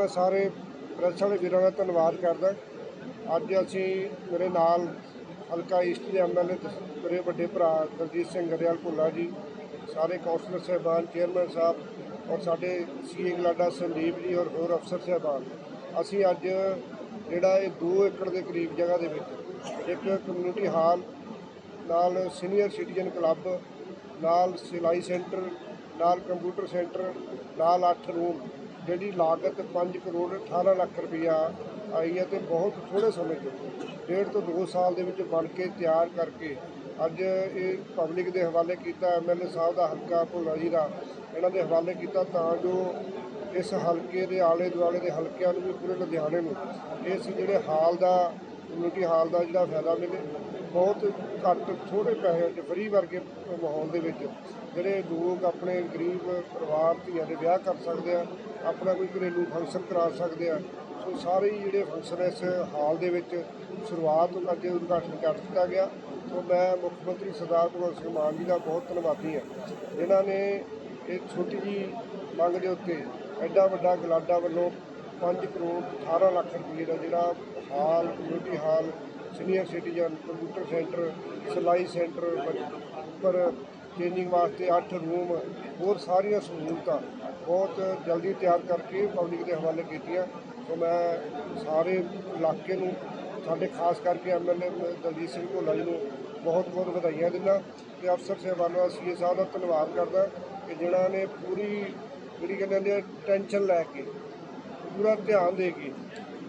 ਮੈਂ ਸਾਰੇ ਪ੍ਰੈਸ ਵਾਲੇ ਵੀਰਾਂ ਦਾ ਧੰਨਵਾਦ ਕਰਦਾ। ਅੱਜ ਅਸੀਂ ਮੇਰੇ ਨਾਲ ਹਲਕਾ ਈਸਟ ਦੇ ਐਮਐਲਏ ਮੇਰੇ ਵੱਡੇ ਭਰਾ ਦਲਜੀਤ ਸਿੰਘ ਗਰੇਵਾਲ ਭੁੱਲਾ ਜੀ, ਸਾਰੇ ਕੌਂਸਲਰ ਸਾਹਿਬਾਨ, ਚੇਅਰਮੈਨ ਸਾਹਿਬ ਔਰ ਸਾਡੇ ਸੀਏ ਗਲਾਡਾ ਸੰਦੀਪ ਜੀ ਔਰ ਹੋਰ ਅਫਸਰ ਸਾਹਿਬਾਨ। ਅਸੀਂ ਅੱਜ ਜਿਹੜਾ ਇਹ 2 ਏਕੜ ਦੇ ਕਰੀਬ ਜਗ੍ਹਾ ਦੇ ਵਿੱਚ ਇੱਕ ਕਮਿਊਨਿਟੀ ਹਾਲ ਨਾਲ ਸੀਨੀਅਰ ਸਿਟੀਜ਼ਨ ਕਲੱਬ ਨਾਲ ਸਿਲਾਈ ਸੈਂਟਰ, ਨਾਲ ਕੰਪਿਊਟਰ ਸੈਂਟਰ, ਨਾਲ 8 ਰੂਮ ਜਿਹੜੀ ਲਾਗਤ 5 ਕਰੋੜ 18 ਲੱਖ ਰੁਪਇਆ ਆਈ ਹੈ ਤੇ ਬਹੁਤ ਥੋੜੇ ਸਮੇਂ ਤੋਂ, ਡੇਢ ਤੋਂ 2 ਸਾਲ ਦੇ ਵਿੱਚ ਬਣ ਕੇ ਤਿਆਰ ਕਰਕੇ ਅੱਜ ਇਹ ਪਬਲਿਕ ਦੇ ਹਵਾਲੇ ਕੀਤਾ ਐਮਐਲਏ ਸਾਹਿਬ ਦਾ ਹਲਕਾ ਭੁੱਲਾ ਜੀ ਦਾ ਇਹਨਾਂ ਦੇ ਹਵਾਲੇ ਕੀਤਾ ਤਾਂ ਜੋ ਇਸ ਹਲਕੇ ਦੇ ਆਲੇ ਦੁਆਲੇ ਦੇ ਹਲਕਿਆਂ ਨੂੰ ਵੀ ਪੂਰੇ ਲੁਧਿਆਣੇ ਨੂੰ ਇਸ ਜਿਹੜੇ ਹਾਲ ਦਾ ਕਮਿਊਨਿਟੀ ਹਾਲ ਦਾ ਜਿਹੜਾ ਫਾਇਦਾ ਮਿਲੇ। ਬਹੁਤ ਘੱਟ ਥੋੜੇ ਪੈਸੇ 'ਚ ਫਰੀ ਵਰਗੇ ਮਾਹੌਲ ਦੇ ਵਿੱਚ ਜਿਹੜੇ ਲੋਕ ਆਪਣੇ ਗਰੀਬ ਪਰਿਵਾਰ ਧੀਆਂ ਦੇ ਵਿਆਹ ਕਰ ਸਕਦੇ ਆ, ਆਪਣਾ ਕੋਈ ਘਰੇਲੂ ਫੰਕਸ਼ਨ ਕਰਾ ਸਕਦੇ ਆ। ਸੋ ਸਾਰੇ ਹੀ ਜਿਹੜੇ ਫੰਕਸ਼ਨ ਇਸ ਹਾਲ ਦੇ ਵਿੱਚ ਸ਼ੁਰੂਆਤ ਅੱਜ ਉਦਘਾਟਨ ਕਰ ਦਿੱਤਾ ਗਿਆ। ਸੋ ਮੈਂ ਮੁੱਖ ਮੰਤਰੀ ਸਰਦਾਰ ਭਗਵੰਤ ਸਿੰਘ ਮਾਨ ਜੀ ਦਾ ਬਹੁਤ ਧੰਨਵਾਦੀ ਹਾਂ। ਜਿਨ੍ਹਾਂ ਨੇ ਇਹ ਛੋਟੀ ਜੀ ਮੰਗ ਦੇ ਉੱਤੇ ਐਡਾ ਵੱਡਾ ਗਲਾਡਾ ਵੱਲੋਂ 5 ਕਰੋੜ 18 ਲੱਖ ਰੁਪਏ ਦਾ ਜਿਹੜਾ hall community hall senior citizen computer centre, ਸਿਲਾਈ ਸੈਂਟਰ, ਪਰ ਚੇਂਜਿੰਗ ਵਾਸਤੇ 8 ਰੂਮ, ਹੋਰ ਸਾਰੀਆਂ ਸਹੂਲਤਾਂ ਬਹੁਤ ਜਲਦੀ ਤਿਆਰ ਕਰਕੇ ਪਬਲਿਕ ਦੇ ਹਵਾਲੇ ਕੀਤੀਆਂ। ਸੋ ਮੈਂ ਸਾਰੇ ਇਲਾਕੇ ਨੂੰ, ਸਾਡੇ ਖਾਸ ਕਰਕੇ ਐਮਐਲਏ ਦਲਜੀਤ ਸਿੰਘ ਭੋਲਾ ਜੀ ਨੂੰ ਬਹੁਤ ਬਹੁਤ ਵਧਾਈਆਂ ਦਿੰਦਾ ਤੇ ਅਫਸਰ ਸਾਹਿਬਾਨਾਂ ਸੀਏ ਸਾਹਿਬ ਦਾ ਧੰਨਵਾਦ ਕਰਦਾ ਕਿ ਜਿਨ੍ਹਾਂ ਨੇ ਪੂਰੀ ਜਿਹੜੀ ਕਹਿੰਦੇ ਨੇ ਟੈਨਸ਼ਨ ਲੈ ਕੇ, ਪੂਰਾ ਧਿਆਨ ਦੇ ਕੇ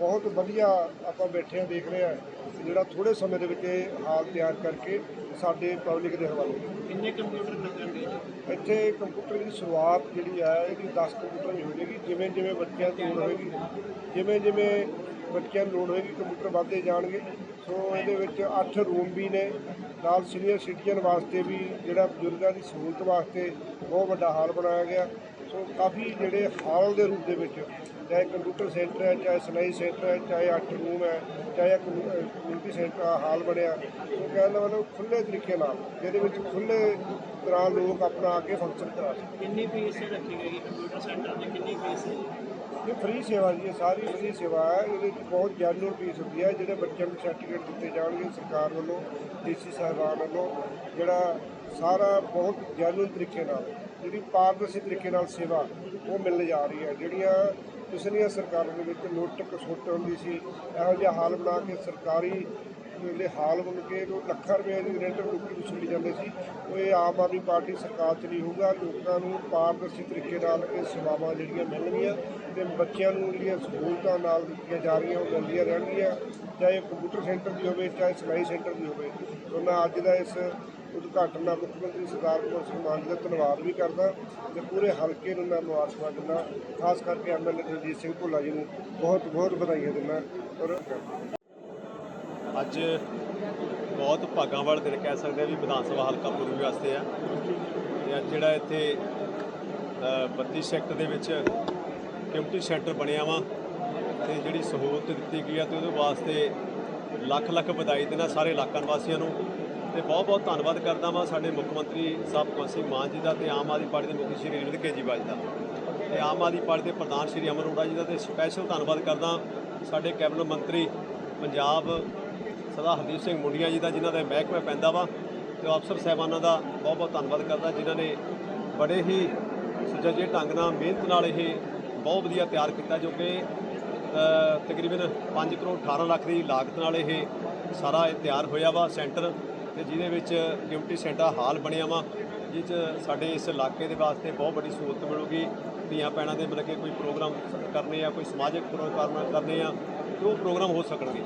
ਬਹੁਤ ਵਧੀਆ ਆਪਾਂ ਬੈਠੇ ਆ ਦੇਖ ਰਹੇ ਆ ਜਿਹੜਾ ਥੋੜੇ ਸਮੇਂ ਦੇ ਵਿੱਚ ਇਹ ਹਾਲ ਤਿਆਰ ਕਰਕੇ ਸਾਡੇ ਪਬਲਿਕ ਦੇ ਹਵਾਲੇ। ਕਿੰਨੇ ਕੰਪਿਊਟਰ ਲੱਗਣਗੇ ਇੱਥੇ ਕੰਪਿਊਟਰ ਦੀ ਸ਼ੁਰੂਆਤ ਜਿਹੜੀ ਹੈ ਇਹਦੀ 10 ਕੰਪਿਊਟਰ ਦੀ ਹੋ ਜਾਏਗੀ ਜਿਵੇਂ ਜਿਵੇਂ ਬੱਚਿਆਂ ਦੀ ਲੋੜ ਹੋਏਗੀ ਜਿਵੇਂ ਜਿਵੇਂ ਬੱਚਿਆਂ ਨੂੰ ਲੋੜ ਹੋਏਗੀ ਕੰਪਿਊਟਰ ਵੱਧਦੇ ਜਾਣਗੇ। ਸੋ ਇਹਦੇ ਵਿੱਚ 8 ਰੂਮ ਵੀ ਨੇ ਨਾਲ ਸੀਨੀਅਰ ਸਿਟੀਜ਼ਨ ਵਾਸਤੇ ਵੀ ਜਿਹੜਾ ਬਜ਼ੁਰਗਾਂ ਦੀ ਸਹੂਲਤ ਵਾਸਤੇ ਬਹੁਤ ਵੱਡਾ ਹਾਲ ਬਣਾਇਆ ਗਿਆ। ਸੋ ਕਾਫੀ ਜਿਹੜੇ ਹਾਲ ਦੇ ਰੂਪ ਦੇ ਵਿੱਚ ਚਾਹੇ ਕੰਪਿਊਟਰ ਸੈਂਟਰ ਹੈ ਚਾਹੇ ਸਿਲਾਈ ਸੈਂਟਰ ਹੈ ਚਾਹੇ 8 ਰੂਮ ਹੈ ਚਾਹੇ ਕਮਿਊਨਿਟੀ ਸੈਂਟਰ ਹਾਲ ਬਣਿਆ। ਸੋ ਕਹਿਣ ਦਾ ਮਤਲਬ ਖੁੱਲੇ ਤਰੀਕੇ ਨਾਲ ਜਿਹਦੇ ਵਿੱਚ ਖੁੱਲੇ ਤਰ੍ਹਾਂ ਲੋਕ ਆਪਣਾ ਆ ਕੇ ਫੰਕਸ਼ਨ ਕਰਾ ਸਕਣ। ਕਿੰਨੀ ਫੀਸ ਰੱਖੀ ਗਈ ਕੰਪਿਊਟਰ ਸੈਂਟਰ ਦੀ? ਕਿੰਨੀ ਫੀਸ ਹੈ? ਇਹ ਫ੍ਰੀ ਸੇਵਾ ਜੀ ਸਾਰੀ ਫ੍ਰੀ ਸੇਵਾ ਹੈ ਇਹਦੇ ਵਿੱਚ ਬਹੁਤ ਜੈਨੂਅਲ ਫੀਸ ਹੁੰਦੀ ਹੈ ਜਿਹੜੇ ਬੱਚਿਆਂ ਨੂੰ ਸਰਟੀਫਿਕੇਟ ਦਿੱਤੇ ਜਾਣਗੇ ਸਰਕਾਰ ਵੱਲੋਂ ਡੀਸੀ ਸਾਹਿਬਾਨ ਵੱਲੋਂ ਜਿਹੜਾ ਸਾਰਾ ਬਹੁਤ ਜੈਨੂਅਲ ਤਰੀਕੇ ਨਾਲ। ਜਿਹੜੀ ਪਾਰਦਰਸ਼ੀ ਤਰੀਕੇ ਨਾਲ ਸੇਵਾ ਉਹ ਮਿਲਣ ਜਾ ਰਹੀ ਹੈ। ਜਿਹੜੀਆਂ ਪਿਛਲੀਆਂ ਸਰਕਾਰਾਂ ਦੇ ਵਿੱਚ ਲੁੱਟ ਖਸੁੱਟ ਹੁੰਦੀ ਸੀ, ਇਹੋ ਜਿਹਾ ਹਾਲ ਬਣਾ ਕੇ ਸਰਕਾਰੀ ਜਿਹੜੇ ਹਾਲ ਬਣ ਕੇ ਉਹ ਲੱਖਾਂ ਰੁਪਏ ਦੀ ਰੈਂਟ ਲੋਕੀ ਵਸੂਲੀ ਜਾਂਦੇ ਸੀ। ਉਹ ਇਹ ਆਮ ਆਦਮੀ ਪਾਰਟੀ ਸਰਕਾਰ 'ਚ ਨਹੀਂ ਹੋਊਗਾ। ਲੋਕਾਂ ਨੂੰ ਪਾਰਦਰਸ਼ੀ ਤਰੀਕੇ ਨਾਲ ਇਹ ਸੇਵਾਵਾਂ ਜਿਹੜੀਆਂ ਮਿਲਣਗੀਆਂ ਤੇ ਬੱਚਿਆਂ ਨੂੰ ਜਿਹੜੀਆਂ ਸਹੂਲਤਾਂ ਨਾਲ ਦਿੱਤੀਆਂ ਜਾ ਰਹੀਆਂ, ਉਹ ਮਿਲਦੀਆਂ ਰਹਿਣਗੀਆਂ। ਚਾਹੇ ਕੰਪਿਊਟਰ ਸੈਂਟਰ ਦੀ ਹੋਵੇ, ਚਾਹੇ ਸਿਲਾਈ ਸੈਂਟਰ ਦੀ ਹੋਵੇ। ਉਹਨਾਂ ਅੱਜ ਦਾ ਇਸ ਉਦਘਾਟਨ ਦਾ ਮੁੱਖ ਮੰਤਰੀ ਸਰਦਾਰ ਭਗਵੰਤ ਸਿੰਘ ਮਾਨ ਜੀ ਦਾ ਧੰਨਵਾਦ ਵੀ ਕਰਦਾ ਤੇ ਪੂਰੇ ਹਲਕੇ ਨੂੰ ਮੈਂ ਮੁਬਾਰਕਾਂ ਦਿੰਦਾ ਖਾਸ ਕਰਕੇ ਐਮਐਲਏ ਦਲਜੀਤ ਸਿੰਘ ਭੁੱਲਾ ਜੀ ਨੂੰ ਬਹੁਤ ਬਹੁਤ ਵਧਾਈਆਂ ਦਿੰਦਾ ਔਰ ਅੱਜ ਬਹੁਤ ਭਾਗਾਂ ਵਾਲਾ ਦਿਨ ਕਹਿ ਸਕਦੇ ਆ ਵੀ ਵਿਧਾਨ ਸਭਾ ਹਲਕਾ ਪੂਰਬੀ ਵਾਸਤੇ ਆ। ਤੇ ਅੱਜ ਜਿਹੜਾ ਇੱਥੇ ਅ, 32 ਸੈਕਟਰ ਦੇ ਵਿੱਚ ਕਮਿਊਨਿਟੀ ਸੈਂਟਰ ਬਣਿਆ ਵਾ ਤੇ ਜਿਹੜੀ ਸਹੂਲਤ ਦਿੱਤੀ ਗਈ ਆ ਤੇ ਉਹਦੇ ਵਾਸਤੇ ਲੱਖ ਲੱਖ ਵਧਾਈ ਦੇਣਾ ਸਾਰੇ ਇਲਾਕਾ ਵਾਸੀਆਂ ਨੂੰ। ਤੇ ਬਹੁਤ ਬਹੁਤ ਧੰਨਵਾਦ ਕਰਦਾ ਵਾਂ ਸਾਡੇ ਮੁੱਖ ਮੰਤਰੀ ਸਾਹਿਬ ਭਗਵੰਤ ਸਿੰਘ ਮਾਨ ਜੀ ਦਾ ਤੇ ਆਮ ਆਦਮੀ ਪਾਰਟੀ ਦੇ ਮੁਖੀ ਸ਼੍ਰੀ ਅਰਵਿੰਦ ਕੇਜਰੀਵਾਲ ਜੀ ਦਾ। ਤੇ ਆਮ ਆਦਮੀ ਪਾਰਟੀ ਦੇ ਪ੍ਰਧਾਨ ਸ਼੍ਰੀ ਅਮਰ ਅਰੋੜਾ ਜੀ ਦਾ ਤੇ ਸਪੈਸ਼ਲ ਧੰਨਵਾਦ ਕਰਦਾ ਸਾਡੇ ਕੈਬਨਿਟ ਮੰਤਰੀ ਪੰਜਾਬ ਸਰਦਾਰ ਹਰਦੀਪ ਸਿੰਘ ਮੁੰਡੀਆਂ ਜੀ ਦਾ ਜਿਨ੍ਹਾਂ ਦਾ ਮਹਿਕਮਾ ਪੈਂਦਾ ਵਾ ਤੇ ਅਫਸਰ ਸਾਹਿਬਾਨਾਂ ਦਾ ਬਹੁਤ ਬਹੁਤ ਧੰਨਵਾਦ ਕਰਦਾ ਜਿਨ੍ਹਾਂ ਨੇ ਬੜੇ ਹੀ ਸੁਚੱਜੇ ਢੰਗ ਨਾਲ ਮਿਹਨਤ ਨਾਲ ਇਹ ਬਹੁਤ ਵਧੀਆ ਤਿਆਰ ਕੀਤਾ ਜੋ ਕਿ ਤਕਰੀਬਨ 5 ਕਰੋੜ 18 ਲੱਖ ਦੀ ਲਾਗਤ ਨਾਲ ਇਹ ਸਾਰਾ ਇਹ ਤਿਆਰ ਹੋਇਆ ਵਾ ਸੈਂਟਰ ਤੇ ਜਿਹਦੇ ਵਿੱਚ ਡਿਊਟੀ ਸੈਂਟਰ ਹਾਲ ਬਣਿਆ ਵਾ ਜਿਸ 'ਚ ਸਾਡੇ ਇਸ ਇਲਾਕੇ ਦੇ ਵਾਸਤੇ ਬਹੁਤ ਵੱਡੀ ਸਹੂਲਤ ਮਿਲੂਗੀ। ਧੀਆਂ ਭੈਣਾਂ ਦੇ ਮਤਲਬ ਕਿ ਕੋਈ ਪ੍ਰੋਗਰਾਮ ਕਰਨੇ ਆ ਕੋਈ ਸਮਾਜਿਕ ਪ੍ਰੋਗਰਾਮ ਕਰਨੇ ਆ, ਤੇ ਉਹ ਪ੍ਰੋਗਰਾਮ ਹੋ ਸਕਣਗੇ।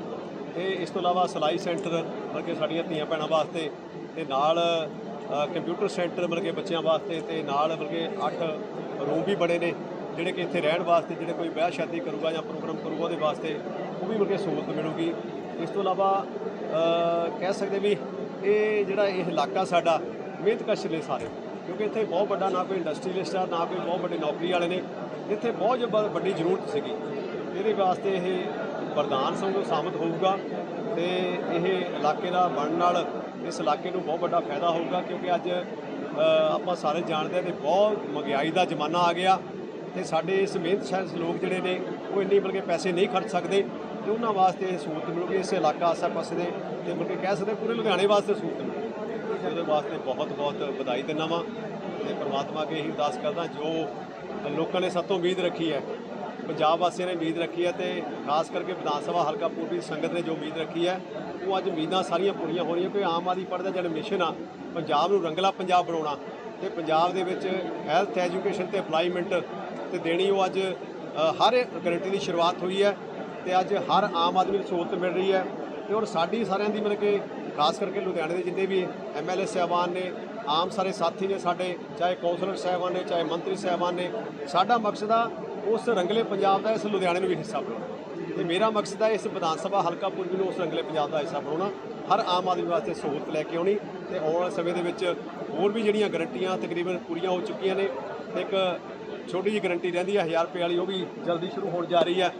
ਤੇ ਇਸ ਤੋਂ ਇਲਾਵਾ ਸਿਲਾਈ ਸੈਂਟਰ, ਮਤਲਬ ਕਿ ਸਾਡੀਆਂ ਧੀਆਂ ਭੈਣਾਂ ਵਾਸਤੇ, ਤੇ ਨਾਲ ਕੰਪਿਊਟਰ ਸੈਂਟਰ, ਮਤਲਬ ਕਿ ਬੱਚਿਆਂ ਵਾਸਤੇ, ਤੇ ਨਾਲ ਮਤਲਬ ਕਿ 8 ਰੂਮ ਵੀ ਬਣੇ ਨੇ, ਜਿਹੜੇ ਕਿ ਇੱਥੇ ਰਹਿਣ ਵਾਸਤੇ, ਜਿਹੜੇ ਕੋਈ ਵਿਆਹ ਸ਼ਾਦੀ ਕਰੂਗਾ ਜਾਂ ਪ੍ਰੋਗਰਾਮ ਕਰੂਗਾ, ਉਹਦੇ ਵਾਸਤੇ ਉਹ ਵੀ ਮਤਲਬ ਕਿ ਸਹੂਲਤ ਮਿਲੂਗੀ। ਇਸ ਤੋਂ ਇਲਾਵਾ ਕਹਿ ਸਕਦੇ ਵੀ ਇਹ ਜਿਹੜਾ ਇਹ ਇਲਾਕਾ ਸਾਡਾ ਮਿਹਨਤਕਸ਼ ਨੇ ਸਾਰੇ। ਕਿਉਂਕਿ ਇੱਥੇ ਬਹੁਤ ਵੱਡਾ ਨਾ ਕੋਈ ਇੰਡਸਟਰੀਲਿਸਟ ਆ, ਨਾ ਕੋਈ ਬਹੁਤ ਵੱਡੇ ਨੌਕਰੀ ਵਾਲੇ ਨੇ। ਇੱਥੇ ਬਹੁਤ ਜ- ਵੱਡੀ ਜ਼ਰੂਰਤ ਸੀਗੀ। ਇਹਦੇ ਵਾਸਤੇ ਇਹ ਵਰਦਾਨ ਸੰਗੋ ਸਾਬਤ ਹੋਊਗਾ ਤੇ ਇਹ ਇਲਾਕੇ ਦਾ ਬਣਨ ਨਾਲ ਇਸ ਇਲਾਕੇ ਨੂੰ ਬਹੁਤ ਵੱਡਾ ਫਾਇਦਾ ਹੋਊਗਾ। ਕਿਉਂਕਿ ਅੱਜ ਆਪਾਂ ਸਾਰੇ ਜਾਣਦੇ ਹਾਂ ਕਿ ਬਹੁਤ ਮਹਿੰਗਾਈ ਦਾ ਜ਼ਮਾਨਾ ਆ ਗਿਆ ਤੇ ਸਾਡੇ ਇਸ ਮਿਹਨਤ ਸ਼ਾਇਦ ਲੋਕ ਜਿਹੜੇ ਨੇ, ਉਹ ਇੰਨੀ ਬਲਕਿ ਪੈਸੇ ਨਹੀਂ ਖਰਚ ਸਕਦੇ। ਤੇ ਉਹਨਾਂ ਵਾਸਤੇ ਇਹ ਸਹੂਲਤ ਮਿਲੂਗੀ, ਇਸ ਇਲਾਕਾ ਆਸੇ ਪਾਸੇ ਦੇ ਤੇ ਬਲਕਿ ਕਹਿ ਸਕਦੇ ਪੂਰੇ ਲੁਧਿਆਣੇ ਵਾਸਤੇ ਸਹੂਲਤ ਮਿਲੂਗੀ। ਤੇ ਉਹਦੇ ਵਾਸਤੇ ਬਹੁਤ ਬਹੁਤ ਵਧਾਈ ਦਿੰਦਾ ਵਾਂ। ਤੇ ਪ੍ਰਮਾਤਮਾ ਅੱਗੇ ਇਹੀ ਅਰਦਾਸ ਕਰਦਾ, ਜੋ ਲੋਕਾਂ ਨੇ ਸਾਤੋਂ ਉਮੀਦ ਰੱਖੀ ਹੈ, ਪੰਜਾਬ ਵਾਸੀਆਂ ਨੇ ਉਮੀਦ ਰੱਖੀ ਹੈ ਤੇ ਖਾਸ ਕਰਕੇ ਵਿਧਾਨ ਸਭਾ ਹਲਕਾ ਪੂਰਬੀ ਸੰਗਤ ਨੇ ਜੋ ਉਮੀਦ ਰੱਖੀ ਹੈ, ਉਹ ਅੱਜ ਉਮੀਦਾਂ ਸਾਰੀਆਂ ਪੂਰੀਆਂ ਹੋ ਰਹੀਆਂ। ਕੋਈ ਆਮ ਆਦਮੀ ਪਾਰਟੀ ਦਾ ਜਿਹੜਾ ਮਿਸ਼ਨ ਆ, ਪੰਜਾਬ ਨੂੰ ਰੰਗਲਾ ਪੰਜਾਬ ਬਣਾਉਣਾ, ਤੇ ਪੰਜਾਬ ਦੇ ਵਿੱਚ ਹੈਲਥ ਐਜੂਕੇਸ਼ਨ ਤੇ ਅਪਲਾਈਮੈਂਟ ਤੇ ਦੇਣੀ, ਉਹ ਅੱਜ ਹਰ ਗਰੰਟੀ ਦੀ ਸ਼ੁਰੂਆਤ ਹੋਈ ਹੈ। ਤੇ ਅੱਜ ਹਰ ਆਮ ਆਦਮੀ ਨੂੰ ਸਹੂਲਤ ਮਿਲ ਰਹੀ ਹੈ ਤੇ ਔਰ ਸਾਡੀ ਸਾਰਿਆਂ ਦੀ ਮਤਲਬ ਕਿ ਖਾਸ ਕਰਕੇ ਲੁਧਿਆਣੇ ਦੇ ਜਿੰਨੇ ਵੀ ਐਮਐਲਏ ਸਾਹਿਬਾਨ ਨੇ, ਆਮ ਸਾਰੇ ਸਾਥੀ ਨੇ ਸਾਡੇ, ਚਾਹੇ ਕੌਂਸਲਰ ਸਾਹਿਬਾਨ ਨੇ, ਚਾਹੇ ਮੰਤਰੀ ਸਾਹਿਬਾਨ ਨੇ, ਸਾਡਾ ਮਕਸਦ ਆ ਉਸ ਰੰਗਲੇ ਪੰਜਾਬ ਦਾ ਇਸ ਲੁਧਿਆਣੇ ਨੂੰ ਵੀ ਹਿੱਸਾ ਬਣਾਉਣਾ। ਤੇ ਮੇਰਾ ਮਕਸਦ ਹੈ ਇਸ ਵਿਧਾਨ ਸਭਾ ਹਲਕਾ ਪੂਰਬੀ ਨੂੰ ਉਸ ਰੰਗਲੇ ਪੰਜਾਬ ਦਾ ਹਿੱਸਾ ਬਣਾਉਣਾ। ਹਰ ਆਮ ਆਦਮੀ ਵਾਸਤੇ ਸਹੂਲਤ ਲੈ ਕੇ ਆਉਣੀ ਤੇ ਆਉਣ ਵਾਲੇ ਸਮੇਂ ਦੇ ਵਿੱਚ ਹੋਰ ਵੀ ਜਿਹੜੀਆਂ ਗਰੰਟੀਆਂ ਤਕਰੀਬਨ ਪੂਰੀਆਂ ਹੋ ਚੁੱਕੀਆਂ ਨੇ ਇੱਕ ਛੋਟੀ ਜਿਹੀ ਗਰੰਟੀ ਰਹਿੰਦੀ ਹੈ 1000 ਰੁਪਏ ਵਾਲੀ, ਉਹ ਵੀ ਜਲਦੀ ਸ਼ੁਰੂ ਹੋਣ ਜਾ ਰਹੀ ਹੈ।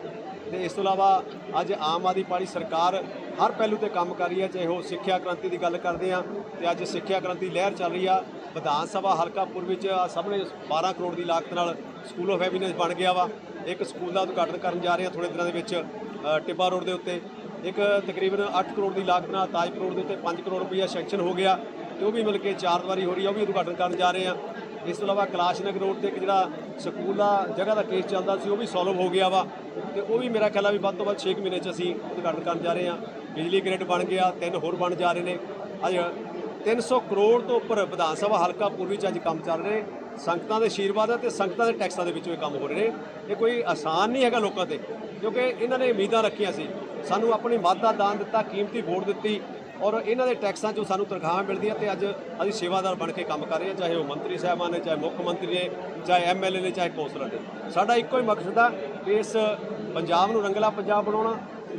ਤੇ ਇਸ ਤੋਂ ਇਲਾਵਾ ਅੱਜ ਆਮ ਆਦਮੀ ਪਾਰਟੀ ਸਰਕਾਰ ਹਰ ਪਹਿਲੂ ਤੇ ਕੰਮ ਕਰ ਰਹੀ ਹੈ, ਚਾਹੇ ਉਹ ਸਿੱਖਿਆ ਕ੍ਰਾਂਤੀ ਦੀ ਗੱਲ ਕਰਦੇ ਆ ਤੇ ਅੱਜ ਸਿੱਖਿਆ ਕ੍ਰਾਂਤੀ ਲਹਿਰ ਚੱਲ ਰਹੀ ਆ। ਵਿਧਾਨ ਸਭਾ ਹਲਕਾ ਪੁਰ ਵਿੱਚ ਆਹ ਸਾਹਮਣੇ 12 ਕਰੋੜ ਦੀ ਲਾਗਤ ਨਾਲ ਸਕੂਲ ਆਫ ਹੈਵੀਨੈਸ ਬਣ ਗਿਆ ਵਾ। ਇੱਕ ਸਕੂਲ ਦਾ ਉਦਘਾਟਨ ਕਰਨ ਜਾ ਰਹੇ ਆ ਥੋੜੇ ਦਿਨਾਂ ਦੇ ਵਿੱਚ ਟਿੱਬਾ ਰੋਡ ਦੇ ਉੱਤੇ। ਇੱਕ ਤਕਰੀਬਨ 8 ਕਰੋੜ ਦੀ ਲਾਗਤ ਨਾਲ ਤਾਜਪੁਰ ਰੋਡ ਦੇ ਉੱਤੇ 5 ਕਰੋੜ ਰੁਪਈਆ ਸੈਂਕਸ਼ਨ ਹੋ ਗਿਆ, ਤੇ ਉਹ ਵੀ ਮਿਲ ਕੇ ਚਾਰ ਦੀਵਾਰੀ ਹੋ ਰਹੀ ਆ, ਉਹ ਵੀ ਉਦਘਾਟਨ ਕਰਨ ਜਾ ਰਹੇ ਆ ਇਸ ਤੋਂ ਇਲਾਵਾ ਕੈਲਾਸ਼ ਨਗਰ ਰੋਡ ਤੇ ਇੱਕ ਜਿਹੜਾ ਸਕੂਲ ਦਾ ਜਗ੍ਹਾ ਦਾ ਕੇਸ ਚੱਲਦਾ ਸੀ, ਉਹ ਵੀ ਸੋਲਵ ਹੋ ਗਿਆ ਵਾ। ਤੇ ਉਹ ਵੀ ਮੇਰਾ ਖਿਆਲ ਆ ਵੀ ਵੱਧ ਤੋਂ ਵੱਧ 6 ਮਹੀਨੇ ਚ ਅਸੀਂ ਉਦਘਾਟਨ ਕਰਨ ਜਾ ਰਹੇ ਹਾਂ। ਬਿਜਲੀ ਗ੍ਰਿਡ ਬਣ ਗਿਆ, ਤਿੰਨ ਹੋਰ ਬਣ ਜਾ ਰਹੇ ਨੇ। ਅੱਜ 300 ਕਰੋੜ ਤੋਂ ਉੱਪਰ ਵਿਧਾਨ ਸਭਾ ਹਲਕਾ ਪੂਰਬੀ ਚ ਅੱਜ ਕੰਮ ਚੱਲ ਰਹੇ ਸੰਗਤਾਂ ਦੇ ਆਸ਼ੀਰਵਾਦ ਹੈ ਤੇ ਸੰਗਤਾਂ ਦੇ ਟੈਕਸਾਂ ਦੇ ਵਿੱਚੋਂ ਇਹ ਕੰਮ ਹੋ ਰਹੇ ਨੇ। ਇਹ ਕੋਈ ਆਸਾਨ ਨਹੀਂ ਹੈਗਾ ਲੋਕਾਂ ਤੇ, ਕਿਉਂਕਿ ਇਹਨਾਂ ਨੇ ਉਮੀਦਾਂ ਰੱਖੀਆਂ ਸੀ। ਸਾਨੂੰ ਆਪਣੀ ਮੱਤ ਦਾ ਦਾਨ ਦਿੱਤਾ, ਕੀਮਤੀ ਵੋਟ ਦਿੱਤੀ। ਔਰ ਇਹਨਾਂ ਦੇ ਟੈਕਸਾਂ 'ਚੋਂ ਸਾਨੂੰ ਤਨਖਾਹਾਂ ਮਿਲਦੀਆਂ ਤੇ ਅੱਜ ਅਸੀਂ ਸੇਵਾਦਾਰ ਬਣ ਕੇ ਕੰਮ ਕਰ ਰਹੇ ਹਾਂ ਚਾਹੇ ਉਹ ਮੰਤਰੀ ਸਾਹਿਬਾਨ ਨੇ ਚਾਹੇ ਮੁੱਖ ਮੰਤਰੀ ਨੇ ਚਾਹੇ ਐਮਐਲਏ ਨੇ ਚਾਹੇ ਕੌਂਸਲਰ ਨੇ। ਸਾਡਾ ਇੱਕੋ ਹੀ ਮਕਸਦ ਆ ਕਿ ਇਸ ਪੰਜਾਬ ਨੂੰ ਰੰਗਲਾ ਪੰਜਾਬ ਬਣਾਉਣਾ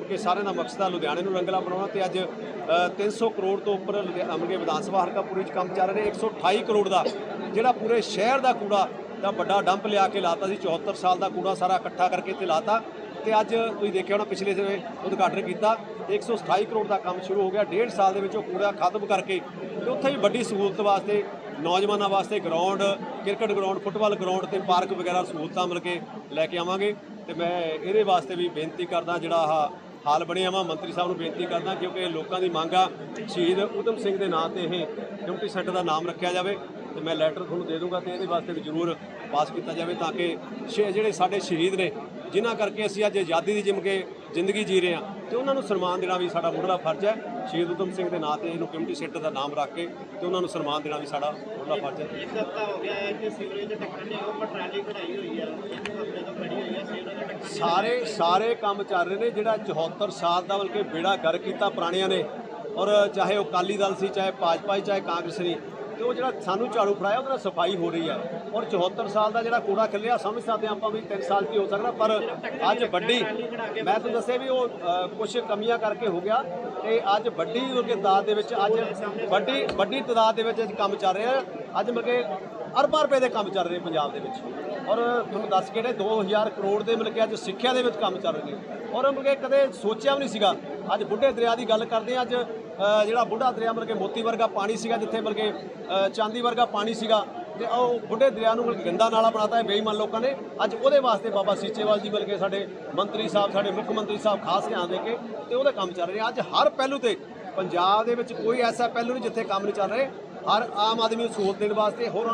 ਕਿ ਸਾਰਿਆਂ ਦਾ ਮਕਸਦ ਆ ਲੁਧਿਆਣੇ ਨੂੰ ਰੰਗਲਾ ਬਣਾਉਣਾ ਤੇ ਅੱਜ ਅ, 300 ਕਰੋੜ ਤੋਂ ਉੱਪਰ ਲੁਧਿਆ- ਅਮਰਗੇ ਵਿਧਾਨ ਸਭਾ ਹਲਕਾ ਪੂਰੀ ਚ ਕੰਮ ਚੱਲ ਰਹੇ ਨੇ 128 ਕਰੋੜ ਦਾ ਜਿਹੜਾ ਪੂਰੇ ਸ਼ਹਿਰ ਦਾ ਕੂੜਾ ਦਾ ਵੱਡਾ ਡੰਪ ਲਿਆ ਕੇ ਲਾਤਾ ਸੀ 74 ਸਾਲ ਦਾ ਕੂੜਾ ਸਾਰਾ ਇਕੱਠਾ ਕਰਕੇ ਇੱਥੇ ਲਾਤਾ। ਤੇ ਅੱਜ ਤੁਸੀਂ ਦੇਖਿਆ ਹੋਣਾ ਪਿਛਲੇ ਸਮੇਂ ਉਦਘਾਟਨ ਕੀਤਾ 127 ਕਰੋੜ ਦਾ ਕੰਮ ਸ਼ੁਰੂ ਹੋ ਗਿਆ, ਡੇਢ ਸਾਲ ਦੇ ਵਿੱਚ ਉਹ ਕੂੜਾ ਖਤਮ ਕਰਕੇ ਤੇ ਉੱਥੇ ਵੀ ਵੱਡੀ ਸਹੂਲਤ ਵਾਸਤੇ, ਨੌਜਵਾਨਾਂ ਵਾਸਤੇ ground cricket ground football ground ਤੇ ਪਾਰਕ ਵਗੈਰਾ ਸਹੂਲਤਾਂ ਮਿਲ ਕੇ ਲੈ ਕੇ ਆਵਾਂਗੇ। ਤੇ ਮੈਂ ਇਹਦੇ ਵਾਸਤੇ ਵੀ ਬੇਨਤੀ ਕਰਦਾ, ਜਿਹੜਾ ਆਹ ਹਾਲ ਬਣਿਆ ਵਾ, ਮੰਤਰੀ ਸਾਹਿਬ ਨੂੰ ਬੇਨਤੀ ਕਰਦਾ, ਕਿਉਂਕਿ ਇਹ ਲੋਕਾਂ ਦੀ ਮੰਗ ਆ, ਸ਼ਹੀਦ ਉਦਮ ਸਿੰਘ ਦੇ ਨਾਂ ਤੇ ਇਹ ਡਿਊਟੀ ਸੈਂਟਰ ਦਾ ਨਾਮ ਰੱਖਿਆ ਜਾਵੇ। ਤੇ ਮੈਂ ਲੈਟਰ ਤੁਹਾਨੂੰ ਦੇ ਦੂੰਗਾ ਤੇ ਇਹਦੇ ਵਾਸਤੇ ਵੀ ਜ਼ਰੂਰ ਪਾਸ ਕੀਤਾ ਜਾਵੇ ਤਾਂ ਕਿ ਜਿਹੜੇ ਸਾਡੇ ਸ਼ਹੀਦ ਨੇ ਜਿਨ੍ਹਾਂ ਕਰਕੇ ਅਸੀਂ ਅੱਜ ਆਜ਼ਾਦੀ ਦੀ ਜਿਮ ਕੇ ਜ਼ਿੰਦਗੀ ਜੀ ਰਹੇ ਹਾਂ। ਤੇ ਉਹਨਾਂ ਨੂੰ ਸਨਮਾਨ ਦੇਣਾ ਵੀ ਸਾਡਾ ਮੁੱਢਲਾ ਫਰਜ਼ ਹੈ। ਸ਼ਹੀਦ ਉਦਮ ਸਿੰਘ ਦੇ ਨਾਂ ਤੇ ਇਹਨੂੰ ਕਮਿਊਨਿਟੀ ਸੈਂਟਰ ਦਾ ਨਾਮ ਰੱਖ ਕੇ ਤੇ ਉਹਨਾਂ ਨੂੰ ਸਨਮਾਨ ਦੇਣਾ ਵੀ ਸਾਡਾ ਮੁੱਢਲਾ ਫਰਜ਼ ਹੈ। ਇੱਕ ਹਫਤਾ ਹੋ ਗਿਆ ਹੈ ਕਿ ਸੀਵਰੇਜ ਦੇ ਟੱਕਰ ਨੇ ਉਹ ਟਰਾਲੀ ਕਢਾਈ ਹੋਈ ਹੈ। ਸਾਰੇ ਸਾਰੇ ਕੰਮ ਚੱਲ ਰਹੇ ਨੇ ਜਿਹੜਾ 74 ਸਾਲ ਦਾ ਬਲਕਿ ਬੇੜਾ ਗਰ ਕੀਤਾ ਪੁਰਾਣਿਆਂ ਨੇ। ਔਰ ਚਾਹੇ ਉਹ ਅਕਾਲੀ ਦਲ ਸੀ ਚਾਹੇ ਭਾਜਪਾ ਸੀ ਚਾਹੇ ਕਾਂਗਰਸ ਸੀ ਤੇ ਉਹ ਜਿਹੜਾ ਸਾਨੂੰ ਝਾੜੂ ਫੜਾਇਆ, ਉਹਦੇ ਨਾਲ ਸਫ਼ਾਈ ਹੋ ਰਹੀ ਹੈ ਔਰ 74 ਸਾਲ ਦਾ ਜਿਹੜਾ ਕੂੜਾ ਖਿਲਿਆ ਸਮਝ ਸਕਦੇ ਹਾਂ ਆਪਾਂ ਵੀ 3 ਸਾਲ 'ਚ ਹੀ ਹੋ ਸਕਦਾ, ਪਰ ਅੱਜ ਵੱਡੀ, ਮੈਂ ਤੁਹਾਨੂੰ ਦੱਸਿਆ ਵੀ ਉਹ ਕੁਝ ਕਮੀਆਂ ਕਰਕੇ ਹੋ ਗਿਆ ਤੇ ਅੱਜ ਵੱਡੀ ਉਹਦੇ ਦਾਦ ਦੇ ਵਿੱਚ, ਅੱਜ ਵੱਡੀ ਵੱਡੀ ਤਾਦਾਦ ਦੇ ਵਿੱਚ ਅੱਜ ਕੰਮ ਚੱਲ ਰਿਹਾ। ਅੱਜ ਮਗੇ ਅਰਬਾਂ ਰੁਪਏ ਦੇ ਕੰਮ ਚੱਲ ਰਹੇ ਪੰਜਾਬ ਦੇ ਵਿੱਚ। ਔਰ ਤੁਹਾਨੂੰ ਦੱਸ ਕੇ ਨੇ 2000 ਕਰੋੜ ਦੇ ਮਿਲ ਕੇ ਅੱਜ ਸਿੱਖਿਆ ਦੇ ਵਿੱਚ ਕੰਮ ਚੱਲ ਰਹੇ ਨੇ। ਔਰ ਮਿਲ ਕੇ ਕਦੇ ਸੋਚਿਆ ਵੀ ਨਹੀਂ ਸੀਗਾ। ਅੱਜ ਬੁੱਢੇ ਦਰਿਆ ਦੀ ਗੱਲ ਕਰਦੇ ਹਾਂ, ਅੱਜ ਜਿਹੜਾ ਬੁੱਢਾ ਦਰਿਆ ਮਤਲਬ ਕਿ ਮੋਤੀ ਵਰਗਾ ਪਾਣੀ ਸੀਗਾ ਜਿੱਥੇ ਮਤਲਬ ਕਿ ਚਾਂਦੀ ਵਰਗਾ ਪਾਣੀ ਸੀਗਾ ਤੇ ਉਹ ਬੁੱਢੇ ਦਰਿਆ ਨੂੰ ਮਿਲ ਕੇ ਗੰਦਾ ਨਾਲਾ ਬਣਾਤਾ ਹੈ, ਬੇਈਮਾਨ ਲੋਕਾਂ ਨੇ। ਅੱਜ ਉਹਦੇ ਵਾਸਤੇ ਬਾਬਾ ਸੀਚੇਵਾਲ ਜੀ ਮਿਲ ਕੇ ਸਾਡੇ ਮੰਤਰੀ ਸਾਹਿਬ, ਸਾਡੇ ਮੁੱਖ ਮੰਤਰੀ ਸਾਹਿਬ ਖਾਸ ਧਿਆਨ ਦੇ ਕੇ ਤੇ ਉਹਦਾ ਕੰਮ ਚੱਲ ਰਿਹਾ ਅੱਜ ਹਰ ਪਹਿਲੂ ਤੇ ਪੰਜਾਬ ਦੇ ਵਿੱਚ ਕੋਈ ਐਸਾ ਪਹਿਲੂ ਨਹੀਂ ਜਿੱਥੇ ਕੰਮ ਨਹੀਂ ਚੱਲ ਰਹੇ। ਹਰ ਆਮ ਆਦਮੀ ਨੂੰ ਸਹੂਲਤ ਦੇਣ ਵਾਸਤੇ ਹੋਰ